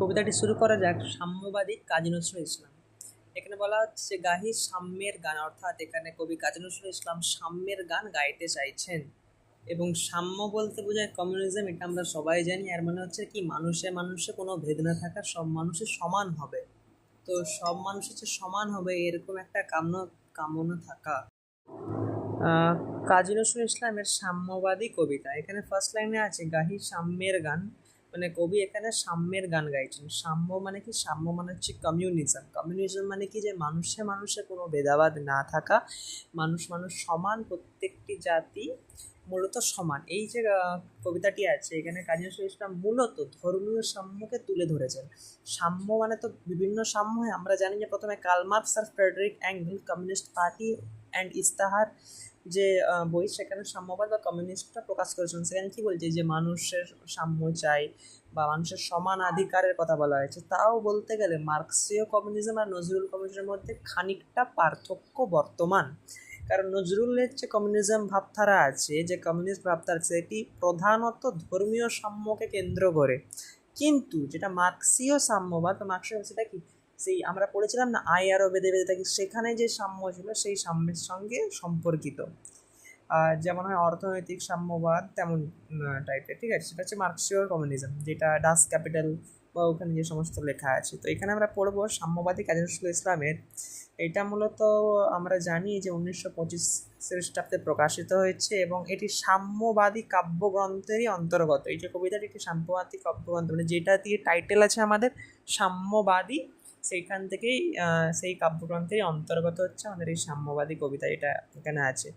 কবিতাটি শুরু করা যাক, সাম্যবাদী কাজী নজরুল ইসলাম। এখানে বলা হচ্ছে, গাহি সাম্যের গান। অর্থাৎ এখানে কবি কাজী নজরুল ইসলাম সাম্যের গান গাইতে চাইছেন। এবং সাম্য বলতে বোঝায় কমিউনিজম এটা আমরা সবাই জানি। আর মানে হচ্ছে কি, মানুষে মানুষে কোনো ভেদ না থাকা, সব মানুষের সমান হবে। তো সব মানুষ হচ্ছে সমান হবে, এরকম একটা কামনা কামনা থাকা। কাজী নজরুল ইসলামের সাম্যবাদী কবিতা। এখানে ফার্স্ট লাইনে আছে, গাহি সাম্যের গান। মানে কবি এখানে সাম্যের গান গাইছেন। সাম্য মানে কি? সাম্য মানে হচ্ছে কমিউনিজম কমিউনিজম মানে কি? যে মানুষে মানুষে কোনো ভেদাভেদ না থাকা, মানুষ মানুষ সমান, প্রত্যেকটি জাতি মূলত সমান। এই যে কবিতাটি আছে, এখানে কাজী নজরুল ইসলাম মূলত ধর্মীয় সাম্যকে তুলে ধরেছেন। সাম্য মানে তো বিভিন্ন সাম্য আমরা জানি যে প্রথমে Karl Marx R Friedrich Engels communist party and ইস্তাহার যে বই সেখানে সাম্যবাদ বা কমিউনিস্টটা প্রকাশ করেছেন সেখানে কি বলছে? যে, মানুষের সাম্য চাই বা মানুষের সমান অধিকারের কথা বলা হয়েছে। তাও বলতে গেলে মার্কসীয় কমিউনিজম আর নজরুল কমিউনিজমের মধ্যে খানিকটা পার্থক্য বর্তমান। কারণ নজরুলের যে কমিউনিজম ভাবধারা আছে, যে কমিউনিস্ট ভাবধারা আছে, এটি প্রধানত ধর্মীয় সাম্যকে কেন্দ্র করে। কিন্তু যেটা মার্কসীয় সাম্যবাদ মার্কসীয় সেটা কি? সেই আমরা পড়েছিলাম না আয় আরও বেঁধে বেঁধে থাকি, সেখানে যে সাম্য ছিল, সেই সাম্যের সঙ্গে সম্পর্কিত। যেমন হয় অর্থনৈতিক সাম্যবাদ, তেমন টাইপের ঠিক আছে? সেটা হচ্ছে মার্কসীয় কমিউনিজম যেটা ডাস ক্যাপিটাল বা ওখানে যে সমস্ত লেখা আছে। তো এখানে আমরা পড়ব সাম্যবাদী কাজী নজরুল ইসলামের। এটা মূলত আমরা জানি যে উনিশশো পঁচিশ খ্রিস্টাব্দে প্রকাশিত হয়েছে এবং এটি সাম্যবাদী কাব্যগ্রন্থেরই অন্তর্গত। এই যে কবিতাটি একটি সাম্যবাদী কাব্যগ্রন্থ মানে যেটা দিয়ে টাইটেল আছে আমাদের, সাম্যবাদী সেইখান থেকেই সেই কাব্যগ্রন্থেরই অন্তর্গত হচ্ছে আমাদের এই সাম্যবাদী কবিতা এটা এখানে আছে।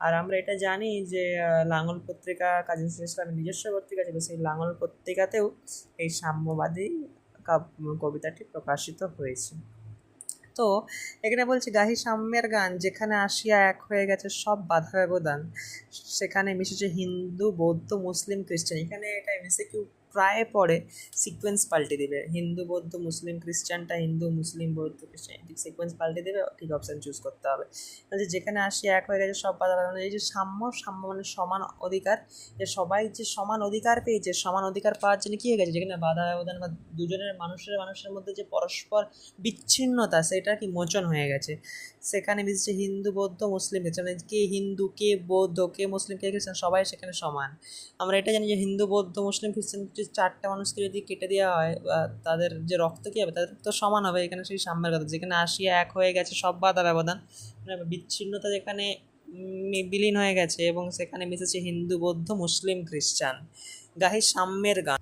আর আমরা এটা জানি যে লাঙল পত্রিকা, কাজী নজরুল ইসলামের নিজস্ব পত্রিকা ছিল, সেই লাঙল পত্রিকাতেও এই সাম্যবাদী কাব- কবিতাটি প্রকাশিত হয়েছে। তো এখানে বলছে, গাহি সাম্যের গান, যেখানে আসিয়া এক হয়ে গেছে সব বাধা ব্যবধান সেখানে মিশেছে হিন্দু, বৌদ্ধ, মুসলিম, খ্রিস্টান। এখানে এটা এমএসিকিউ প্রায় পড়ে সিকোয়েন্স পাল্টে দেবে। হিন্দু, বৌদ্ধ, মুসলিম খ্রিস্টানটা হিন্দু, মুসলিম, বৌদ্ধ, খ্রিস্টান ঠিক সিকোয়েন্স পাল্টে দেবে, ঠিক অপশান চুজ করতে হবে। বলছে যেখানে আসি এক হয়ে গেছে সব বাধা বাধা এই যে সাম্য সাম্য মানে সমান অধিকার। যে সবাই যে সমান অধিকার পেয়েছে, সমান অধিকার পাওয়ার জন্য কী হয়ে গেছে? যেখানে বাধা, ব্যবধান বা দুজনের মানুষের মানুষের মধ্যে যে পরস্পর বিচ্ছিন্নতা, সেটা কি মোচন হয়ে গেছে? সেখানে মিশছে হিন্দু, বৌদ্ধ, মুসলিম। খ্রিস্টান কে হিন্দু, কে বৌদ্ধ, কে মুসলিম, কে খ্রিস্টান, সবাই সেখানে সমান। আমরা এটা জানি যে হিন্দু, বৌদ্ধ, মুসলিম, খ্রিস্টান চারটে মানুষকে যদি কেটে দেওয়া হয়, বা তাদের যে রক্ত কী হবে, তাদের তো সমান হবে এখানে সেই সাম্যের কথা। যেখানে আসিয়া এক হয়ে গেছে, সব বাধা ব্যবধান মানে বিচ্ছিন্নতা যেখানে বিলীন হয়ে গেছে এবং সেখানে মিশেছে হিন্দু, বৌদ্ধ, মুসলিম, খ্রিস্টান। গাহি সাম্যের গান।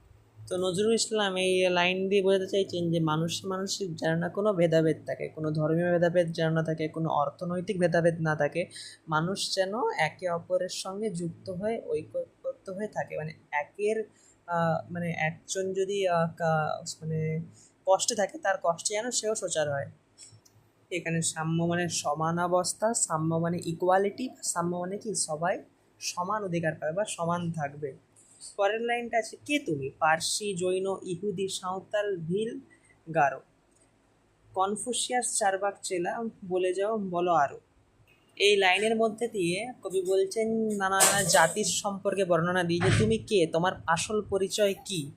তো নজরুল ইসলাম এই লাইন দিয়ে বোঝাতে চাইছেন যে মানুষে মানুষের যেন না কোনো ভেদাভেদ থাকে, কোনো ধর্মীয় ভেদাভেদ যেন না থাকে, কোনো অর্থনৈতিক ভেদাভেদ না থাকে, মানুষ যেন একে অপরের সঙ্গে যুক্ত হয়ে, ঐক্যবদ্ধ হয়ে থাকে। মানে একের মানে একজন যদি মানে কষ্টে থাকে, তার কষ্টে যেন সেও সোচার হয়। এখানে সাম্য মানে সমান অবস্থা, সাম্য মানে ইকুয়ালিটি সাম্য মানে কি? সবাই সমান অধিকার পাবে বা সমান থাকবে। পরের লাইনটা আছে। কে তুমি? পার্সি, জৈন, ইহুদি, সাঁওতাল, ভিল, গারো। কনফুসিয়াস চারবাক চেলা, বলে যাও, বলো আরও। এই লাইনের মধ্যে দিয়ে কবি বলছেন, নানা জাতির সম্পর্কে বর্ণনা দিয়ে যে তুমি কে? তোমার আসল পরিচয় কি?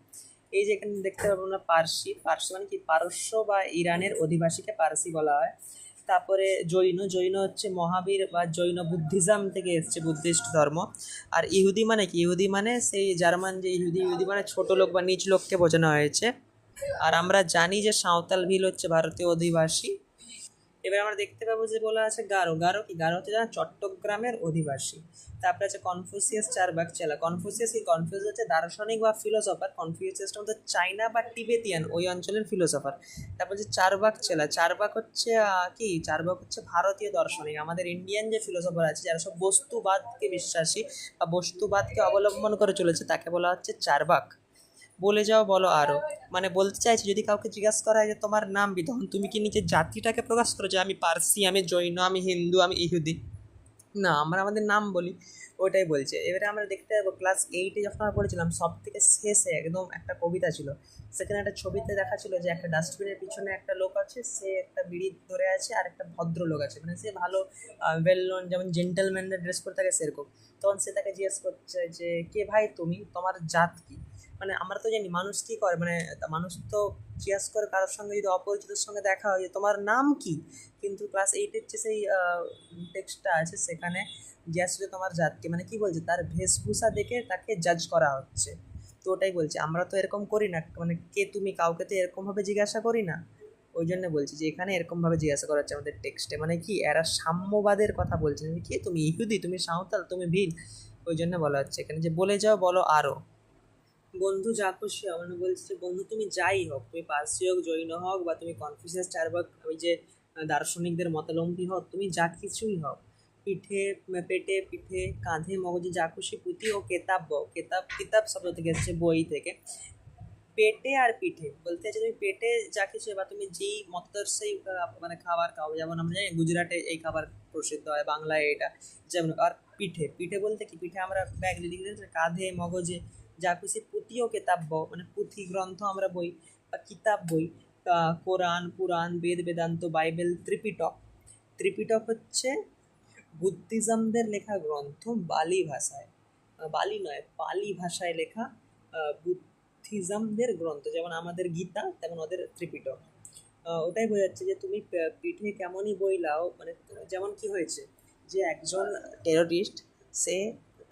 এই যে এখানে দেখতে পাবো না পার্সি। পার্সি মানে কি? পারস্য বা ইরানের অধিবাসীকে পার্সি বলা হয়। তারপরে জৈন জৈন হচ্ছে মহাবীর বা জৈন বুদ্ধিজম থেকে এসছে বুদ্ধিস্ট ধর্ম। আর ইহুদি মানে কি? ইহুদি মানে সেই জার্মান যে ইহুদি ইহুদি মানে ছোট লোক বা নিচ লোককে বোঝানো হয়েছে। আর আমরা জানি যে সাঁওতাল ভিল হচ্ছে ভারতীয় অধিবাসী। এবার আমরা দেখতে পাবো যে বলা আছে গারো। গারো কি? গারো হচ্ছে যারা চট্টগ্রামের অধিবাসী। তারপরে আছে কনফুসিয়াস চারবাক চেলা কনফুসিয়াস কি? কনফিউজ হচ্ছে দার্শনিক বা ফিলোসফার। কনফিউসিয়াসটা হচ্ছে চাইনা বা টিবেতিয়ান, ওই অঞ্চলের ফিলোসফার। তারপর হচ্ছে চারবাক চেলা চারবাক হচ্ছে কি? চারবাক হচ্ছে ভারতীয় দার্শনিক। আমাদের ইন্ডিয়ান যে ফিলোসফার আছে, যারা সব বস্তুবাদকে বিশ্বাসী বা বস্তুবাদকে অবলম্বন করে চলেছে, তাকে বলা হচ্ছে চারবাক বলে যাও, বলো আরও মানে বলতে চাইছি, যদি কাউকে জিজ্ঞাসা করা হয় যে তোমার নাম কি তখন তুমি কি নিজের জাতিটাকে প্রকাশ করো যে আমি পার্সি, আমি জৈন, আমি হিন্দু, আমি ইহুদি? না, আমরা আমাদের নাম বলি ওটাই বলছে। এবারে আমরা দেখতে পাবো ক্লাস এইটে যখন আমরা পড়েছিলাম সব থেকে শেষে একদম একটা কবিতা ছিল। সেখানে একটা ছবিতে দেখা ছিল যে একটা ডাস্টবিনের পিছনে একটা লোক আছে, সে একটা বিড়ি ধরে আছে আর একটা ভদ্র লোক আছে। মানে সে ভালো ওয়েল নোন যেমন জেন্টেলম্যানদের ড্রেস পরে থাকে সেরকম। তখন সে তাকে জিজ্ঞেস করছে যে, কে ভাই তুমি? তোমার জাত কি? মানে আমরা তো জানি মানুষ কী করে? মানে মানুষ তো জিজ্ঞাসা করে কারোর সঙ্গে যদি অপরিচিতের সঙ্গে দেখা হয় যে তোমার নাম কি? কিন্তু ক্লাস এইটের যে সেই টেক্সটটা আছে সেখানে জিজ্ঞাসা করে তোমার জাত কি মানে কি বলছে? তার বেশভূষা দেখে তাকে জাজ করা হচ্ছে। তো ওটাই বলছে। আমরা তো এরকম করি না। মানে কে তুমি কাউকে তো এরকমভাবে জিজ্ঞাসা করি না। ওই জন্য বলছি যে এখানে এরকমভাবে জিজ্ঞাসা করা হচ্ছে আমাদের টেক্সটে মানে কি? এরা সাম্যবাদের কথা বলছে। যে কে? তুমি ইহুদি, তুমি সাঁওতাল, তুমি ভিন। ওই জন্য বলা হচ্ছে। এখানে যে বলে যাও, বলো আরও বন্ধু যা খুশি মানে বলছে, বন্ধু, তুমি যাই হোক, তুমি পার্সি হোক, জৈন হোক, বা তুমি কনফিউসিয়াস চারবাক ওই যে দার্শনিকদের মতালম্বী হোক, তুমি যা কিছুই হোক, পিঠে পেটে, পিঠে, কাঁধে, মগজে, যা খুশি, পুঁতি ও কেতাব কেতাব, কিতাব শব্দ থেকে এসছে, বই থেকে। পেটে আর পিঠে, বলতে চাইছে তুমি পেটে যা কিছু বা তুমি যেই মতের সেই মানে খাবার খাও, যেমন আমরা জানি গুজরাটে এই খাবার প্রসিদ্ধ হয়, বাংলায় এটা, যেমন, আর পিঠে পিঠে বলতে কি? পিঠে আমরা ব্যাগ যদি কাঁধে, মগজে যা খুশি পুঁথিও কেতাব্য মানে পুঁথি গ্রন্থ আমরা বই বা কিতাব বই কোরআন, পুরাণ, বেদ, বেদান্ত, বাইবেল, ত্রিপিটক। ত্রিপিটক হচ্ছে বুদ্ধিজমদের লেখা গ্রন্থ বালি ভাষায়। বালি নয়, পালি ভাষায় লেখা বুদ্ধিজমদের গ্রন্থ। যেমন আমাদের গীতা, তেমন ওদের ত্রিপিটক। ওটাই বোঝাচ্ছে যে তুমি পিঠে কেমনই বই লাও মানে যেমন কি হয়েছে যে একজন টেরোরিস্ট সে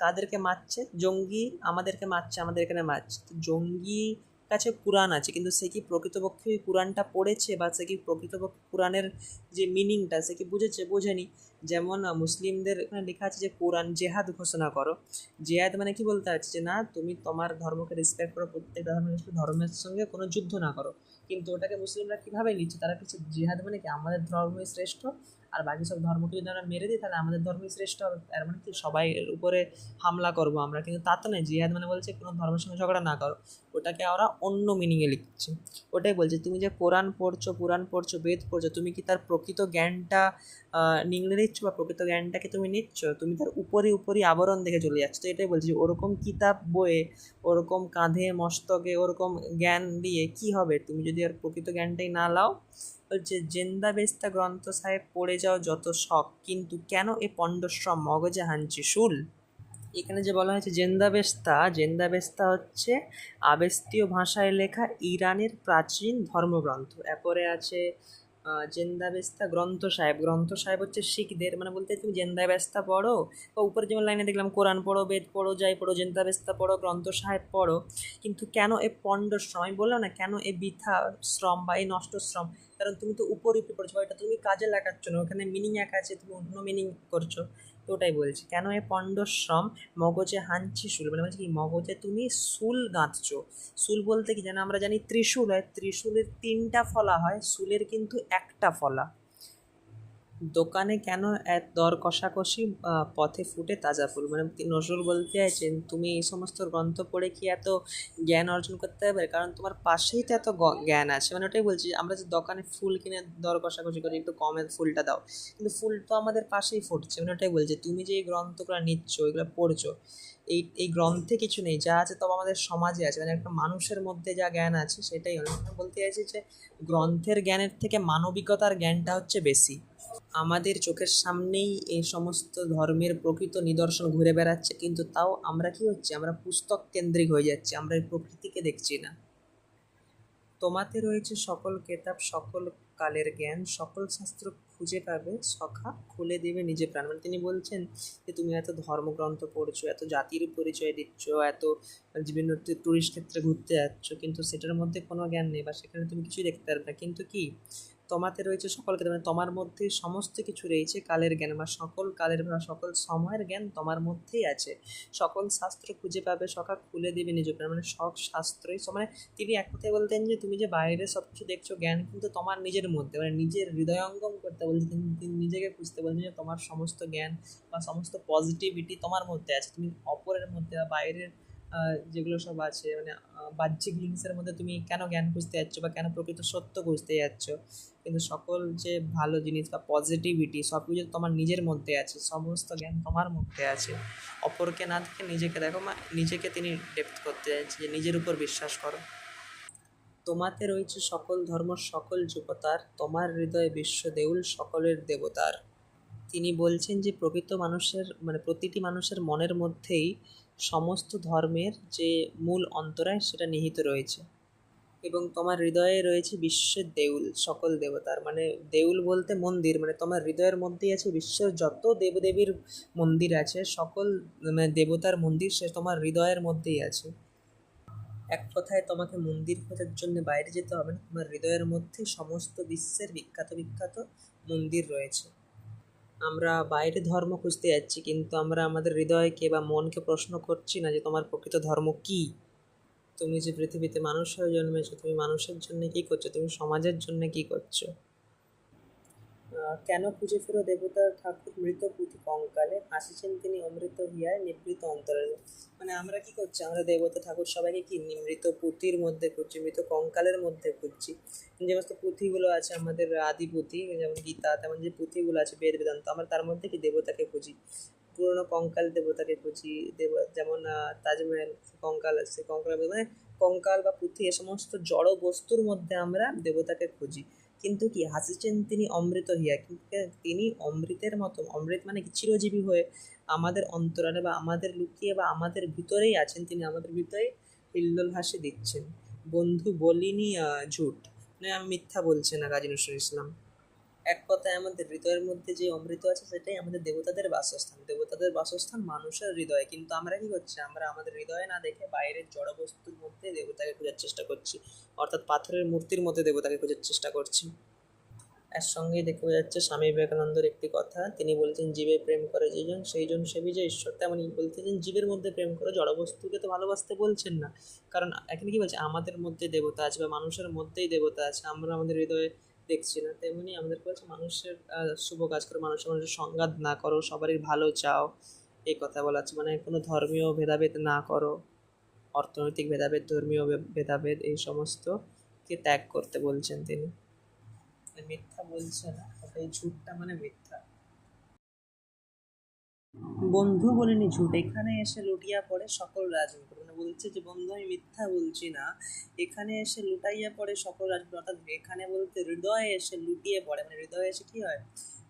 কাদেরকে মারছে, জঙ্গি আমাদেরকে মারছে, আমাদের এখানে মারছে। তো জঙ্গি কাছে কোরআন আছে, কিন্তু সে কি প্রকৃতপক্ষে ওই কোরআনটা পড়েছে বা সে কি প্রকৃতপক্ষে কোরআনের যে মিনিংটা সে কি বুঝেছে? বোঝেনি। যেমন মুসলিমদের এখানে লেখা আছে যে, কোরআন জেহাদ ঘোষণা করো। জেহাদ মানে কি বলতে আছে যে, না, তুমি তোমার ধর্মকে রেসপেক্ট করো প্রত্যেকটা ধর্মের ধর্মের সঙ্গে কোনো যুদ্ধ না করো। কিন্তু ওটাকে মুসলিমরা কীভাবে নিচ্ছে? তারা কিছু জেহাদ মানে কি? আমাদের ধর্মই শ্রেষ্ঠ আর বাকি সব ধর্মকে যদি আমরা মেরে দিই, তাহলে আমাদের ধর্মই শ্রেষ্ঠ হবে। তার মানে কি? সবাই উপরে হামলা করব আমরা। কিন্তু তা তো নয়, জিহাদ মানে বলছে কোনো ধর্মের সঙ্গে ঝগড়া না করো। ওটাকে আমরা অন্য মিনিংয়ে লিখছে। ওটাই বলছে, তুমি যে কোরআন পড়ছো পুরাণ পড়ছো, বেদ পড়ছো, তুমি কি তার প্রকৃত জ্ঞানটা নিংড়ে নিচ্ছ বা প্রকৃত জ্ঞানটাকে তুমি নিচ্ছ, তুমি তার উপরে উপরই আবরণ দেখে চলে যাচ্ছ। তো এটাই বলছি যে ওরকম কিতাব বইয়ে, ওরকম কাঁধে, মস্তকে, ওরকম জ্ঞান দিয়ে কি হবে? তুমি যদি আর প্রকৃত জ্ঞানটাই না লাও বলছে জেন্দা বেস্তা গ্রন্থ সাহেব পড়ে যাও যত শখ, কিন্তু কেন এ পণ্ডশ্রম মগজে হানছি শুল এখানে যে বলা হয়েছে জেন্দাবেস্তা জেন্দাবেস্তা হচ্ছে আবেস্তীয় ভাষায় লেখা ইরানের প্রাচীন ধর্মগ্রন্থ। এরপরে আছে জেন্দাবেস্তা গ্রন্থ সাহেব। গ্রন্থ সাহেব হচ্ছে শিখদের মানে বলতে তুমি জেন্দাবেস্তা পড়ো, বা উপরে যেমন লাইনে দেখলাম, কোরআন পড়ো, বেদ পড়ো, যাই পড়ো, জেন্দাবেস্তা পড়ো, গ্রন্থ সাহেব পড়ো, কিন্তু কেন এ পণ্ড শ্রম? আমি বললাম না, কেন এ বৃথা শ্রম বা এই নষ্ট শ্রম? কারণ তুমি তো উপরে উপরে পড়ছো এটা তুমি কাজে লাগাচ্ছ না, ওখানে মিনিং একা আছে, তুমি অন্য মিনিং করছ। তো ওটাই বলছি। কেন এ পণ্ডশ্রম মগজে হানছি শুল মানে বলছি কি, মগজে তুমি শুল গাঁথছো। শুল বলতে কি যেন আমরা জানি ত্রিশূল, হয় ত্রিশূলের তিনটা ফলা হয় শুলের কিন্তু একটা ফলা। দোকানে কেন এক দর কষাকষি পথে ফুটে তাজা ফুল? মানে নজরুল বলতে চাইছেন, তুমি এই সমস্ত গ্রন্থ পড়ে কি এত জ্ঞান অর্জন করতে পারবে? কারণ তোমার পাশেই তো এত জ্ঞান আছে। মানে ওটাই বলছি আমরা যে দোকানে ফুল কিনে দর কষাকষি করি, একটু কমে ফুলটা দাও। কিন্তু ফুল তো আমাদের পাশেই ফুটছে। মানে ওটাই বলছি, তুমি যে এই গ্রন্থগুলো নিচ্ছ, এগুলো পড়ছো, এই এই গ্রন্থে কিছু নেই, যা আছে তবে আমাদের সমাজে আছে। মানে একটা মানুষের মধ্যে যা জ্ঞান আছে, সেটাই হলো। আমি বলতে চাইছি যে, গ্রন্থের জ্ঞানের থেকে মানবিকতার জ্ঞানটা হচ্ছে বেশি। আমাদের চোখের সামনেই এই সমস্ত ধর্মের প্রকৃত নিদর্শন ঘুরে বেড়াচ্ছে, কিন্তু তাও আমরা কি হচ্ছে? আমরা পুস্তক কেন্দ্রিক হয়ে যাচ্ছি, আমরা এই প্রকৃতিকে দেখছি না। তোমাতে রয়েছে সকল কেতাব, সকল কালের জ্ঞান, সকল শাস্ত্র খুঁজে পাবে, সখা খুলে দেবে নিজে প্রাণ। মানে তিনি বলছেন যে তুমি এত ধর্মগ্রন্থ পড়ছো, এত জাতির পরিচয় দিচ্ছ, এত বিভিন্ন টুরিস্ট ক্ষেত্রে ঘুরতে যাচ্ছ, কিন্তু সেটার মধ্যে কোনো জ্ঞান নেই বা সেখানে তুমি কিছুই দেখতে পারবে না। কিন্তু কি? তোমাতে রয়েছে সকল কেতাব মানে তোমার মধ্যেই সমস্ত কিছু রয়েছে, কালের জ্ঞান, বা সকল কালের বা সকল সময়ের জ্ঞান তোমার মধ্যেই আছে। সকল শাস্ত্র খুঁজে পাবে, সখা খুলে দেবে নিজ প্রাণ মানে সব শাস্ত্রই মানে তিনি এক কথায় বলতেন যে, তুমি যে বাইরে সব কিছু দেখছ, জ্ঞান কিন্তু তোমার নিজের মধ্যে। মানে নিজের হৃদয়ঙ্গম করতে বলছে, তিনি নিজেকে খুঁজতে বলছেন যে, তোমার সমস্ত জ্ঞান বা সমস্ত পজিটিভিটি তোমার মধ্যে আছে। তুমি অপরের মধ্যে বা বাইরের যেগুলো সব আছে মানে বাহ্যিক লিঙ্কসের মধ্যে তুমি কেন জ্ঞান খুঁজতে যাচ্ছ বা কেন প্রকৃত সত্য খুঁজতে যাচ্ছ? কিন্তু সকল যে ভালো জিনিস বা পজিটিভিটি সব কিছু তোমার নিজের মধ্যে আছে, সমস্ত জ্ঞান তোমার মধ্যে আছে। অপরকে না দেখে নিজেকে দেখো নিজেকে তিনি ডেপ্থ করতে চাইছে যে নিজের উপর বিশ্বাস করো। তোমাতে রয়েছে সকল ধর্ম, সকল যুবতার তোমার হৃদয়ে বিশ্ব দেউল, সকলের দেবতার। তিনি বলছেন যে, প্রকৃত মানুষের মানে প্রতিটি মানুষের মনের মধ্যেই সমস্ত ধর্মের যে মূল অন্তরায় সেটা নিহিত রয়েছে। এবং তোমার হৃদয়ে রয়েছে বিশ্বের দেউল, সকল দেবতার। মানে দেউল বলতে মন্দির মানে তোমার হৃদয়ের মধ্যেই আছে বিশ্বের যত দেবদেবীর মন্দির আছে, সকল মানে দেবতার মন্দির সে তোমার হৃদয়ের মধ্যেই আছে। এক কথায় তোমাকে মন্দির খোঁজার জন্য বাইরে যেতে হবে না, তোমার হৃদয়ের মধ্যে সমস্ত বিশ্বের বিখ্যাত বিখ্যাত মন্দির রয়েছে। আমরা বাইরে ধর্ম খুঁজতে যাচ্ছি, কিন্তু আমরা আমাদের হৃদয়কে বা মনকে প্রশ্ন করছি না যে তোমার প্রকৃত ধর্ম কি? তুমি যে পৃথিবীতে মানুষ হয়ে জন্মেছো, তুমি মানুষের জন্য কী করছ? তুমি সমাজের জন্য কী করছ? কেন খুঁজে ফেরো দেবতার ঠাকুর মৃত পুঁথি কঙ্কালে? হাসিছেন তিনি অমৃত হিয়ায় নিবৃত অন্তরে। মানে আমরা কি করছি? আমরা দেবতা ঠাকুর সবাইকে কি মৃত পুঁথির মধ্যে খুঁজছি, মৃত কঙ্কালের মধ্যে খুঁজছি। যে সমস্ত পুঁথিগুলো আছে আমাদের আদি পুঁথি, যেমন গীতা, তেমন যে পুঁথিগুলো আছে বেদ, বেদান্ত, আমরা তার মধ্যে কি দেবতাকে খুঁজি? পুরোনো কঙ্কাল দেবতাকে খুঁজি, দেব যেমন তাজমহল, কঙ্কাল আছে, কঙ্কাল মানে কঙ্কাল বা পুঁথি, এ সমস্ত জড় বস্তুর মধ্যে আমরা দেবতাকে খুঁজি। কিন্তু কি হাসিছেন তিনি অমৃত হিয়া তিনি অমৃতের মতো অমৃত মানে কি চিরজীবী হয়ে আমাদের অন্তরালে বা আমাদের লুকিয়ে বা আমাদের ভিতরেই আছেন তিনি, আমাদের ভিতরে হিল্লোল হাসি দিচ্ছেন। বন্ধু বলিনি ঝুট। মানে আমি মিথ্যা বলছি না কাজী নজরুল ইসলাম। এক কথায় আমাদের হৃদয়ের মধ্যে যে অমৃত আছে সেটাই আমাদের দেবতাদের বাসস্থান। দেবতাদের বাসস্থান মানুষের হৃদয়ে। কিন্তু আমরা কি করছি? আমরা আমাদের হৃদয়ে না দেখে বাইরের জড় বস্তুর মধ্যে দেবতাকে খোঁজার চেষ্টা করছি। অর্থাৎ পাথরের মূর্তির মধ্যে দেবতাকে খোঁজার চেষ্টা করছি। এর সঙ্গে দেখে যাচ্ছে স্বামী বিবেকানন্দের একটি কথা। তিনি বলছেন, জীবে প্রেম করে যেজন সেই জন সে বিজয় ঈশ্বর। তেমনই বলতেছেন, জীবের মধ্যে প্রেম করে জড়বস্তুকে তো ভালোবাসতে বলছেন না। কারণ এখানে কি বলছে? আমাদের মধ্যে দেবতা আছে বা মানুষের মধ্যেই দেবতা আছে। আমরা আমাদের হৃদয়ে দেখছি না। তেমনি আমাদের কাছে মানুষের শুভ কাজ করে, মানুষের মানুষের সংঘাত না করো, সবারই ভালো চাও, এই কথা বলা আছে মানে কোনো ধর্মীয় ভেদাভেদ না করো, অর্থনৈতিক ভেদাভেদ, ধর্মীয় ভেদাভেদ, এই সমস্তকে ত্যাগ করতে বলছেন তিনি। মিথ্যা বলছে না এই ঝুটটা মানে মিথ্যা। বন্ধু বলিনি ঝুট। এখানে এসে লুটিয়া পড়ে সকল রাজমুকুট মানে বলছে যে, বন্ধু, আমি মিথ্যা বলছি না। এখানে এসে লুটাইয়া পড়ে সকল রাজমুকুট অর্থাৎ এখানে বলতে হৃদয়ে এসে লুটিয়ে পড়ে। মানে হৃদয়ে এসে কি হয়?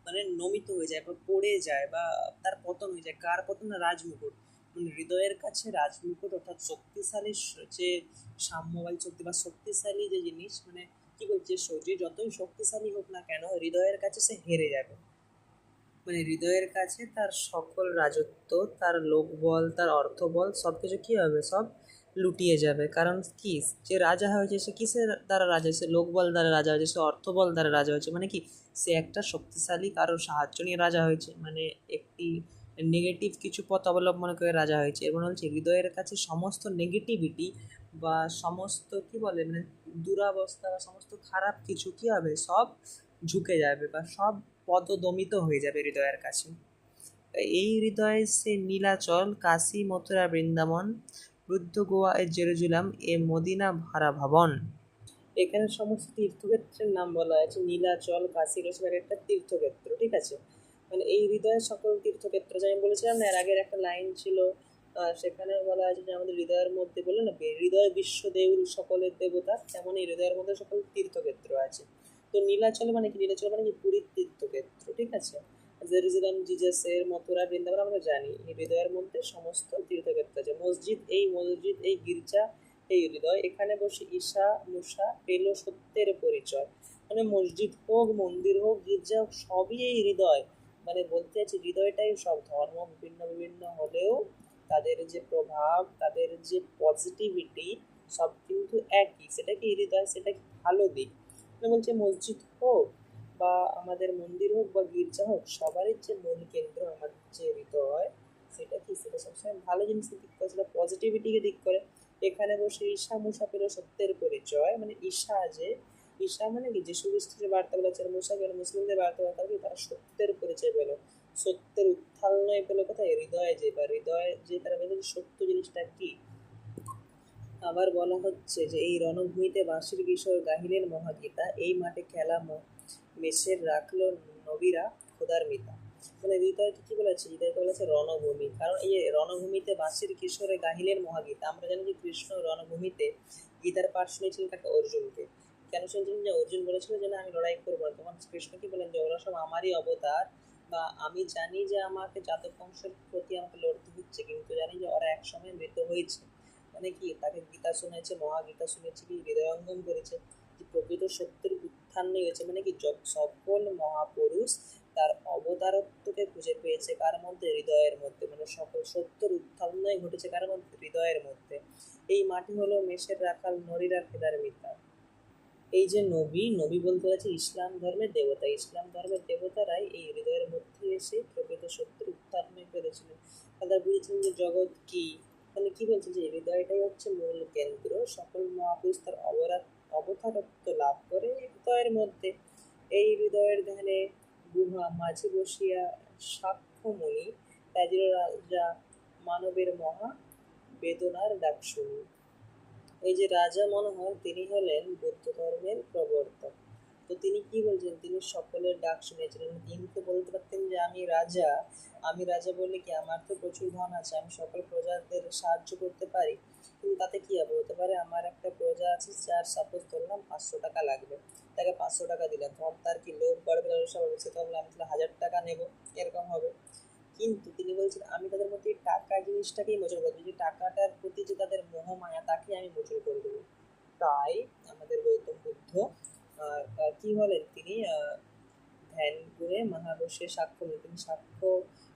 মানে নমিত হয়ে যায় বা পড়ে যায় বা তার পতন হয়ে যায়। কার পতন? না, রাজমুকুট। মানে হৃদয়ের কাছে রাজমুকুট অর্থাৎ শক্তিশালী যে সাম্যবাদী শক্তি বা শক্তিশালী যে জিনিস মানে কি বলছে? যে যতই শক্তিশালী হোক না কেন, হৃদয়ের কাছে সে হেরে যাবে। মানে হৃদয়ের কাছে তার সকল রাজত্ব, তার লোকবল, তার অর্থবল সব কিছু কী হবে? সব লুটিয়ে যাবে। কারণ কি? যে রাজা হয়েছে সে কিসের দ্বারা রাজা হয়েছে? লোকবল দ্বারা রাজা হয়েছে, সে অর্থবল দ্বারা রাজা হয়েছে। মানে কি? সে একটা শক্তিশালী, কারোর সাহায্য নিয়ে রাজা হয়েছে। মানে একটি নেগেটিভ কিছু পথ অবলম্বন করে রাজা হয়েছে। এর মানে হচ্ছে হৃদয়ের কাছে সমস্ত নেগেটিভিটি বা সমস্ত কি বলে? মানে দুরাবস্থা বা সমস্ত খারাপ কিছু কী হবে? সব ঝুঁকে যাবে বা সব পদদমিত হয়ে যাবে হৃদয়ের কাছে। এই হৃদয়ে সে নীলাচল, কাশী, মথুরা, বৃন্দাবন, বৃদ্ধ গোয়া এ জেরুজালাম, এ মদিনা ভাড়া ভবন। এখানে সমস্ত তীর্থক্ষেত্রের নাম বলা হয়েছে। নীলাচল, কাশী রসুন একটা তীর্থক্ষেত্র, ঠিক আছে? মানে এই হৃদয়ে সকল তীর্থক্ষেত্র যে আমি বলেছিলাম না, এর আগের একটা লাইন ছিল সেখানে বলা আছে যে আমাদের হৃদয়ের মধ্যে বলে না হৃদয় বিশ্ব দেউল সকলের দেবতা তেমন এই হৃদয়ের মধ্যে সকল তীর্থক্ষেত্র আছে। তো নীলাচল মানে কি? নীলাচল মানে কি পুরীর তীর্থক্ষেত্র, ঠিক আছে? জেরুজালাম জিজাসের মথুরা, বৃন্দাবন আমরা জানি। হৃদয়ের মধ্যে সমস্ত তীর্থক্ষেত্র আছে। মসজিদ এই মসজিদ এই, গির্জা এই হৃদয়। এখানে বসে ঈশা, মুষা পেল সত্যের পরিচয়। মানে মসজিদ হোক, মন্দির হোক, গির্জা হোক, সবই এই হৃদয়। মানে বলতে চাইছি হৃদয়টাই সব। ধর্ম বিভিন্ন বিভিন্ন হলেও তাদের যে প্রভাব, তাদের যে পজিটিভিটি সব কিন্তু একই। সেটা কি হৃদয়? সেটা কি ভালো দিক? মানে বলছে মসজিদ হোক বা আমাদের মন্দির হোক বা গির্জা হোক, সবারই যে মূল কেন্দ্র আমাদের যে হৃদয়, সেটা কি? সেটা সবসময় ভালো জিনিসের দিক করে, সেটা পজিটিভিটিকে দিক করে। এখানে বসে ঈশা মুসা পেল সত্যের পরিচয়। মানে ঈশা যে, ঈশা মানে কি? যিশু খ্রিস্টের বার্তা বলা হচ্ছে মুসা গেল মুসলিমদের বার্তা বলা কি? তারা সত্যের পরিচয় পেল। সত্যের উত্থাল নয় পেল কোথায়? হৃদয়ে যে, বা হৃদয়ে যে তারা বলে যে সত্য জিনিসটা কি? আবার বলা হচ্ছে যে, এই রণভূমিতে বাঁশির কিশোর গাহিলেন মহাগীতা, এই মাঠে খেলা মেসের রাখল নবীরা খোদার মিতা। মানে হৃদয়কে কি বলেছে? হৃদয়কে বলেছে রণভূমি। কারণ এই রণভূমিতে বাঁশির কিশোরে গাহিলেন মহাগীতা। আমরা জানি যে কৃষ্ণ রণভূমিতে গীতার পাঠ শুনেছিলেন কাকে অর্জুনকে। কেন শুনেছিলেন যে অর্জুন বলেছিল যে, না, আমি লড়াই করব না। তখন কৃষ্ণ কি বলেন যে, ওরা সব আমারই অবতার বা আমি জানি যে, আমাকে জাতক বংশের প্রতি আমাকে লড়তে হচ্ছে। কিন্তু জানি যে, ওরা একসময় মৃত হয়েছে। মানে কি, তাকে গীতা শুনেছে, মহাগীতা শুনেছে, কি হৃদয়ঙ্গম করেছে, যে প্রকৃত সত্যের উত্থান হয়েছে মানে কি সকল মহাপুরুষ তার অবতারত্বকে খুঁজে পেয়েছে কার মধ্যে? হৃদয়ের মধ্যে। মানে সকল সত্যের উত্থানই ঘটেছে কার মধ্যে? হৃদয়ের মধ্যে। এই মাটি হলো মেষের রাখাল নরীর আর কেদার মিতা এই যে নবী নবী বলতে হচ্ছে ইসলাম ধর্মের দেবতা। ইসলাম ধর্মের দেবতারাই এই হৃদয়ের মধ্যে এসে প্রকৃত সত্যের উত্থাপন করেছিলেন তারা বুঝেছেন যে জগৎ কি? মানে কি বলছে যে, হৃদয়টাই হচ্ছে মূল কেন্দ্র। সকল মহাপুরুষ তার অবরাত অবতারত্ব লাভ করে হৃদয়ের মধ্যে। এই হৃদয়ের ধ্যানে গুহা মাঝে বসিয়া সাক্ষ্যমণি তাজির রাজা মানবের মহা বেদনার ডাক এই যে রাজা মনোহর, তিনি হলেন বৌদ্ধ ধর্মের প্রবর্তক। তো তিনি কি বলছেন? তিনি সকলের ডাক শুনেছিলেন। তিনি তো বলতে পারতেন যে, আমি রাজা। আমি রাজা বলে কি আমার তো প্রচুর ধন আছে, আমি সকল প্রজাদের সাহায্য করতে পারি। কিন্তু তাতে কি হবে? হতে পারে আমার একটা প্রজা আছে, যার সাপোজ ধরলাম পাঁচশো টাকা লাগবে। তাকে পাঁচশো টাকা দিলাম। তখন তার কি লোভ বাড়বে লালসা বাড়বে সে তখন আমি তাহলে হাজার টাকা নেব। এরকম হবে। কিন্তু তিনি বলছেন, আমি তাদের মধ্যে টাকা জিনিসটাকেই মোচন করে দেবো যে টাকাটার প্রতি যে তাদের মোহমায়া তাকে আমি মোচন করে দেবো। তাই আমাদের গৌতম আহ, কি বলেন তিনি? ধ্যান গুণে মহাবশ্যে সাক্ষ্য তিনি সাক্ষ্য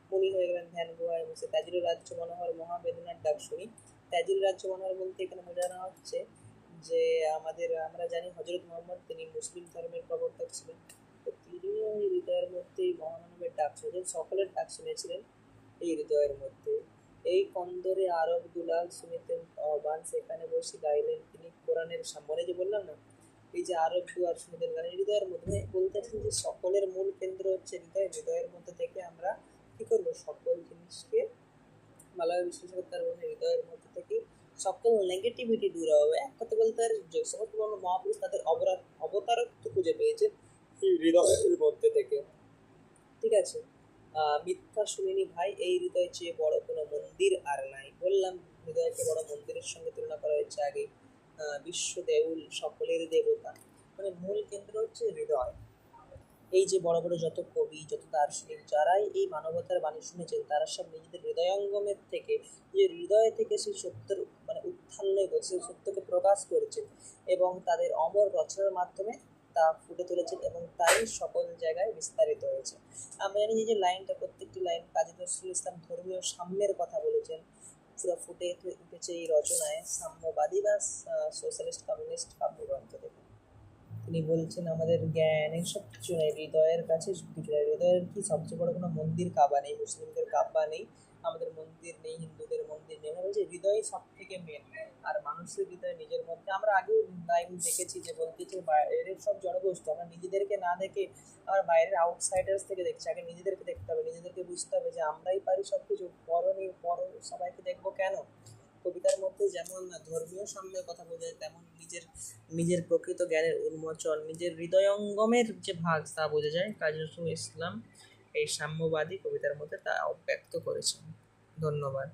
মুনি হয়ে গেলেন ধ্যান গুহায় বসে তাজির রাজ্য মনোহর মহাবেদনার ডাক শুনি। তাজির রাজ্য মনোহর বলতে এখানে বোঝানো হচ্ছে যে আমাদের আমরা জানি হজরত মোহাম্মদ তিনি মুসলিম ধর্মের প্রবর্তক ছিলেন। তো তিনিও এই হৃদয়ের মধ্যে এই মহামানবের ডাক শুনেছেন সকলের ডাক শুনেছিলেন এই হৃদয়ের মধ্যে। এই কন্দরে আরব দুলাল শুনিতেন অবান সেখানে বসে গাইলেন তিনি কোরআনের সামনে যে বললাম না এই যে আরব দুয়ার শুনিতেন গান হৃদয়ের মধ্যে বলতেছেন যে সকলের মূল কেন্দ্র হচ্ছে হৃদয়। হৃদয়ের মধ্যে থেকে আমরা কি করব? সকল জিনিসকে ভালোভাবে বিশ্লেষণ করতে পারব হৃদয়ের মধ্যে থেকে সকল নেগেটিভিটি দূর হবে। এক কথা বলতে আর যে সমস্ত মহাপুরুষ তাদের অবরাত অবতারত্ব খুঁজে পেয়েছে হৃদয়ের মধ্যে থেকে। ঠিক আছে? মিথ্যা শুনিনি ভাই, এই হৃদয় চেয়ে বড় কোনো মন্দির আর নাই। বললাম, হৃদয়কে বড় মন্দিরের সঙ্গে তুলনা করা হয়েছে আগে। বিশ্ব দেউল সকলের দেবতা। মানে মূল কেন্দ্র হচ্ছে হৃদয়। এই যে বড় বড় যত কবি, যত দার্শনিক, যারাই এই মানবতার বাণী শুনেছেন, তারা সব নিজেদের হৃদয়ঙ্গমের থেকে, যে হৃদয় থেকে সেই সত্যের মানে উত্থান সেই সত্যকে প্রকাশ করেছেন এবং তাদের অমর রচনার মাধ্যমে তা ফুটে তুলেছেন এবং তাই সকল জায়গায় বিস্তারিত হয়েছে। আমরা জানি যে লাইনটা প্রত্যেকটি লাইন কাজী নজরুল ইসলাম ধর্মীয় সাম্যের কথা বলেছেন। পুরো ফুটে উঠেছে এই রচনায় সাম্যবাদী বা সোশ্যালিস্ট কমিউনিস্ট কাব্যগ্রন্থ থেকে তিনি বলছেন আমাদের জ্ঞান এসব কিছু নেই, হৃদয়ের কাছে কিছু নেই। হৃদয়ের কি সবচেয়ে বড় কোনো মন্দির কাবা নেই? মুসলিমদের কাবা নেই, আমাদের মন্দির নেই, হিন্দুদের মন্দির নেই। বলছে হৃদয় সব থেকে মেন আর মানুষের হৃদয় নিজের মধ্যে, আমরা আগেও লাইন দেখেছি যে বলতেছে, বাইরের সব জনগোষ্ঠী, আমরা নিজেদেরকে না দেখে আমরা বাইরের আউটসাইডার্স থেকে দেখছি। আগে নিজেদেরকে দেখতে হবে, নিজেদেরকে বুঝতে হবে যে আমরাই পারি সব কিছু পর নেই পর সবাইকে দেখব কেন? কবিতার মধ্যে যেমন ধর্মীয় সাম্যের কথা বোঝায়, তেমন নিজের নিজের প্রকৃত জ্ঞানের উন্মোচন, নিজের হৃদয়ঙ্গমের যে ভাগ তা বোঝা যায়। কাজী নজরুল ইসলাম এই সাম্যবাদী কবিতার মধ্যে তা অব্যক্ত করেছেন। ধন্যবাদ।